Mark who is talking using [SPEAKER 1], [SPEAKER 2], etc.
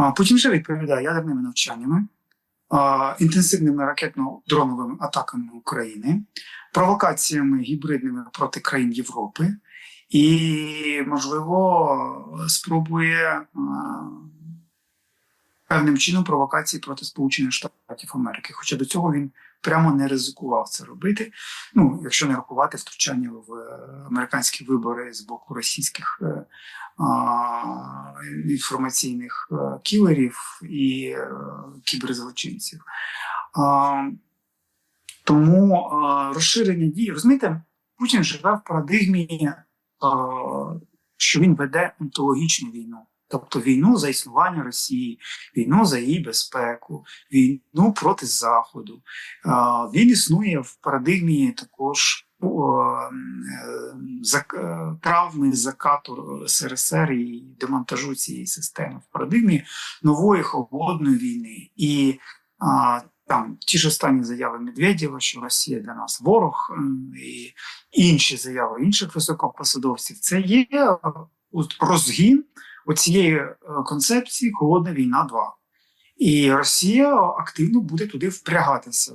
[SPEAKER 1] А, Путін вже відповідає ядерними навчаннями, інтенсивними ракетно-дроновими атаками України, провокаціями гібридними проти країн Європи і, можливо, спробує певним чином провокації проти Сполучених Штатів Америки. Хоча до цього він прямо не ризикував це робити. Ну, якщо не рахувати втручання в е, американські вибори з боку російських е, інформаційних е, кілерів і е, кіберзлочинців. Тому розширення дій, розумієте, Путін живе в парадигмі, що він веде онтологічну війну. Тобто війну за існування Росії, війну за її безпеку, війну проти Заходу. Він існує в парадигмі також е, е, травми закату СРСР і демонтажу цієї системи в парадигмі нової холодної війни. І а, там ті ж останні заяви Медведєва, що Росія для нас ворог, і інші заяви інших високопосадовців, це є е, розгін оцієї е, концепції Холодна війна 2. І Росія активно буде туди впрягатися.